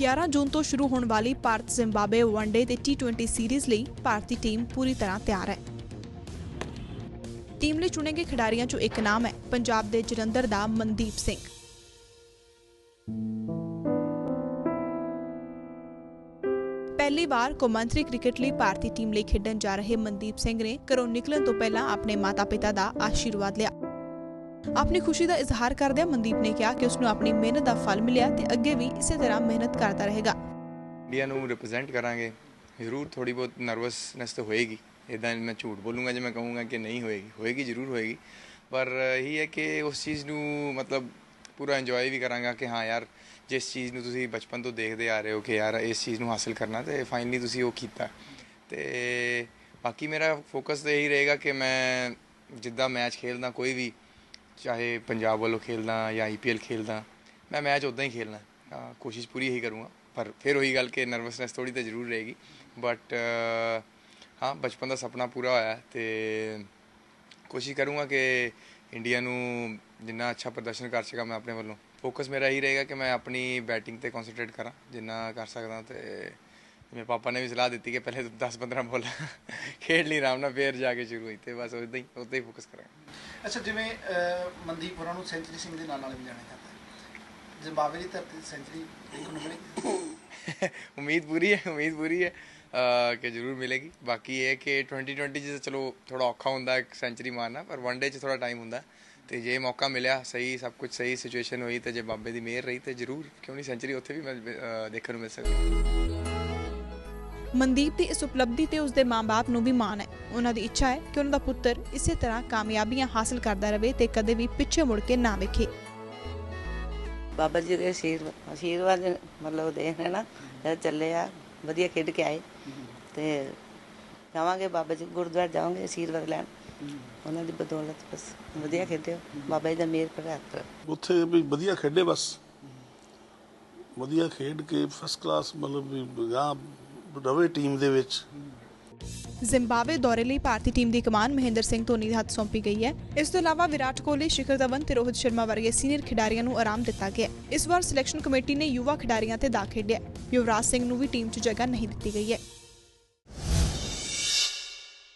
11 ਜੂਨ ਤੋਂ ਸ਼ੁਰੂ ਹੋਣ ਵਾਲੀ ਭਾਰਤ ਜ਼ਿੰਬਾਬਵੇ ਵਨਡੇ ਤੇ ਟੀ20 ਸੀਰੀਜ਼ ਲਈ ਭਾਰਤੀ ਟੀਮ ਪੂਰੀ ਤਰ੍ਹਾਂ ਤਿਆਰ ਹੈ। ਟੀਮ ਲਈ ਚੁਣੇ ਗਏ ਖਿਡਾਰੀਆਂ ਚੋਂ ਇੱਕ ਨਾਮ ਹੈ, ਪੰਜਾਬ ਦੇ ਜਲੰਧਰ ਦਾ ਮਨਦੀਪ ਸਿੰਘ। ਪਹਿਲੀ ਵਾਰ ਕੌਮਾਂਤਰੀ ਕ੍ਰਿਕਟ ਲਈ ਭਾਰਤੀ ਟੀਮ ਲਈ ਖੇਡਣ ਜਾ ਰਹੇ ਮਨਦੀਪ ਸਿੰਘ ਨੇ ਘਰੋਂ ਨਿਕਲਣ ਤੋਂ ਪਹਿਲਾਂ ਆਪਣੇ ਮਾਤਾ-ਪਿਤਾ ਦਾ ਆਸ਼ੀਰਵਾਦ ਲਿਆ। ਆਪਣੀ ਖੁਸ਼ੀ ਦਾ ਇਜ਼ਹਾਰ ਕਰਦਿਆਂ ਮਨਦੀਪ ਨੇ ਕਿਹਾ ਕਿ ਉਸ ਨੂੰ ਆਪਣੀ ਮਿਹਨਤ ਦਾ ਫਲ ਮਿਲਿਆ ਤੇ ਅੱਗੇ ਵੀ ਇਸੇ ਤਰ੍ਹਾਂ ਮਿਹਨਤ ਕਰਦਾ ਰਹੇਗਾ। ਇੰਡੀਆ ਨੂੰ ਰਿਪਰੈਜ਼ੈਂਟ ਕਰਾਂਗੇ। ਜ਼ਰੂਰ ਥੋੜੀ ਬਹੁਤ ਨਰਵਸਨੈਸ ਤਾਂ ਹੋਏਗੀ। ਇਦਾਂ ਮੈਂ ਝੂਠ ਬੋਲੂੰਗਾ ਜੇ ਮੈਂ ਕਹੂੰਗਾ ਕਿ ਨਹੀਂ ਹੋਏਗੀ। ਹੋਏਗੀ, ਜ਼ਰੂਰ ਹੋਏਗੀ। ਪਰ ਇਹੀ ਹੈ ਕਿ ਉਸ ਚੀਜ਼ ਨੂੰ ਮਤਲਬ ਪੂਰਾ ਇੰਜੋਏ ਵੀ ਕਰਾਂਗਾ ਕਿ ਹਾਂ ਯਾਰ, ਜਿਸ ਚੀਜ਼ ਨੂੰ ਤੁਸੀਂ ਬਚਪਨ ਤੋਂ ਦੇਖਦੇ ਆ ਰਹੇ ਹੋ ਕਿ ਯਾਰ ਇਸ ਚੀਜ਼ ਨੂੰ ਹਾਸਲ ਕਰਨਾ ਤੇ ਫਾਈਨਲੀ ਤੁਸੀਂ ਉਹ ਕੀਤਾ। ਤੇ ਬਾਕੀ ਮੇਰਾ ਫੋਕਸ ਤਾਂ ਇਹੀ ਰਹੇਗਾ ਕਿ ਮੈਂ ਜਿੱਦਾਂ ਮੈਚ ਖੇਲਦਾ ਕੋਈ ਵੀ ਚਾਹੇ ਪੰਜਾਬ ਵੱਲੋਂ ਖੇਲਦਾ ਜਾਂ ਆਈਪੀਐਲ ਖੇਲਦਾ, ਮੈਂ ਮੈਚ ਉਦਾਂ ਹੀ ਖੇਲਣਾ। ਕੋਸ਼ਿਸ਼ ਪੂਰੀ ਹੀ ਕਰੂੰਗਾ, ਪਰ ਫਿਰ ਉਹੀ ਗੱਲ ਕਿ ਨਰਵਸਨੈਸ ਥੋੜੀ ਤਾਂ ਜ਼ਰੂਰ ਰਹੇਗੀ। ਬਟ ਹਾਂ, ਬਚਪਨ ਦਾ ਸੁਪਨਾ ਪੂਰਾ ਹੋਇਆ ਹੈ ਤੇ ਕੋਸ਼ਿਸ਼ ਕਰੂੰਗਾ ਕਿ ਇੰਡੀਆ ਨੂੰ ਜਿੰਨਾ ਅੱਛਾ ਪ੍ਰਦਰਸ਼ਨ ਕਰ ਸਕਾਂ ਮੈਂ ਆਪਣੇ ਵੱਲੋਂ। ਫੋਕਸ ਮੇਰਾ ਇਹੀ ਰਹੇਗਾ ਕਿ ਮੈਂ ਆਪਣੀ ਬੈਟਿੰਗ ਤੇ ਕਨਸੈਂਟਰੇਟ ਕਰਾਂ, ਜਿੰਨਾ ਕਰ ਸਕਦਾ ਤੇ ਮੇਰੇ ਪਾਪਾ ਨੇ ਵੀ ਸਲਾਹ ਦਿੱਤੀ ਕਿ ਪਹਿਲੇ 10-15 ਬੋਲ ਖੇਡ ਲਈ ਆਰਾਮ ਨਾਲ, ਫੇਰ ਜਾ ਕੇ ਸ਼ੁਰੂ ਹੋਈ ਤੇ ਬਸ ਉਦਾਂ ਹੀ ਉਦਾਂ ਹੀ ਫੋਕਸ ਕਰਾਂਗਾ। ਅੱਛਾ ਜਿਵੇਂ ਅਹ, ਨੂੰ ਸੈਂਚਰੀ ਸਿੰਘ ਦੇ ਨਾਲ ਨਾਲ ਵੀ ਜਾਣਿਆ ਜਾਂਦਾ ਹੈ। ਜ਼ਿੰਬਾਬਵੇ ਦੀ ਧਰਤੀ ਸੈਂਚਰੀ ਦੇਖਣ ਨੂੰ ਮਿਲੇਗੀ ਉਮੀਦ ਪੂਰੀ ਹੈ ਉਮੀਦ ਪੂਰੀ ਹੈ ਕਿ ਜ਼ਰੂਰ ਮਿਲੇਗੀ। ਬਾਕੀ ਇਹ ਹੈ ਕਿ 2020 ਚ ਤਾਂ ਚਲੋ ਥੋੜਾ ਔਖਾ ਹੁੰਦਾ ਇੱਕ ਸੈਂਚਰੀ ਮਾਰਨਾ ਪਰ ਵਨ ਡੇ ਚ ਥੋੜਾ ਟਾਈਮ ਹੁੰਦਾ। ਤੇ ਜੇ ਮੌਕਾ ਮਿਲਿਆ ਸਹੀ ਸਭ ਕੁਝ ਸਹੀ ਸਿਚੁਏਸ਼ਨ ਹੋਈ ਤੇ ਜੇ ਬਾਬੇ ਦੀ ਮਿਹਰ ਰਹੀ ਤੇ ਜ਼ਰੂਰ ਕਿਉਂ ਨਹੀਂ ਸੈਂਚਰੀ ਉੱਥੇ ਵੀ ਮਿਲ- ਦੇਖਣ ਨੂੰ ਮਿਲ ਸਕਦੀ। ਮਨਦੀਪ ਦੀ ਇਸ ਉਪਲਬਧੀ ਤੇ ਉਸਦੇ ਮਾਂ-ਬਾਪ ਨੂੰ ਵੀ ਮਾਣ ਹੈ। ਉਹਨਾਂ ਦੀ ਇੱਛਾ ਹੈ ਕਿ ਉਹਨਾਂ ਦਾ ਪੁੱਤਰ ਇਸੇ ਤਰ੍ਹਾਂ ਕਾਮਯਾਬੀਆਂ ਹਾਸਲ ਕਰਦਾ ਰਹੇ ਤੇ ਕਦੇ ਵੀ ਪਿੱਛੇ ਮੁੜ ਕੇ ਨਾ ਵੇਖੇ। ਬਾਬਾ ਜੀ ਦੇ ਆਸ਼ੀਰਵਾਦ ਮਤਲਬ ਦੇ ਹੈ ਨਾ ਜਦ ਚੱਲੇ ਆ ਵਧੀਆ ਖੇਡ ਕੇ ਆਏ। ਤੇ ਜਾਵਾਂਗੇ ਬਾਬਾ ਜੀ ਗੁਰਦੁਆਰੇ ਜਾਵਾਂਗੇ ਆਸ਼ੀਰਵਾਦ ਲੈਣ। ਉਹਨਾਂ ਦੀ ਬਦੌਲਤ ਬਸ ਵਧੀਆ ਖੇਡਿਓ। ਬਾਬਾ ਜੀ ਦਾ ਮਿਹਰ ਭਰਾ ਉੱਥੇ ਵੀ ਵਧੀਆ ਖੇਡੇ ਬਸ। ਵਧੀਆ ਖੇਡ ਕੇ ਫਸਟ ਕਲਾਸ ਮਤਲਬ ਵੀ ਗਾਂ ਰਵੇ ਟੀਮ ਦੇ ਵਿੱਚ। ਜ਼ਿੰਬਾਬਵੇ ਦੌਰੇ ਲਈ ਭਾਰਤੀ ਟੀਮ ਦੀ ਕਮਾਨ ਮਹਿੰਦਰ ਸਿੰਘ ਧੋਨੀ ਦੇ ਹੱਥ ਸੌਂਪੀ ਗਈ ਹੈ। ਇਸ ਤੋਂ ਇਲਾਵਾ ਵਿਰਾਟ ਕੋਹਲੀ, ਸ਼ਿਖਰ ਧਵਨ ਤੇ ਰੋਹਿਤ ਸ਼ਰਮਾ ਵਰਗੇ ਸੀਨੀਅਰ ਖਿਡਾਰੀਆਂ ਨੂੰ ਆਰਾਮ ਦਿੱਤਾ ਗਿਆ ਇਸ ਵਾਰ ਸਿਲੈਕਸ਼ਨ ਕਮੇਟੀ ਨੇ ਯੁਵਾ ਖਿਡਾਰੀਆਂ ਤੇ ਦਾ ਖੇਡਿਆ ਯੁਵਰਾਜ ਸਿੰਘ ਨੂੰ ਵੀ ਟੀਮ 'ਚ ਜਗ੍ਹਾ ਨਹੀਂ ਦਿੱਤੀ ਗਈ ਹੈ।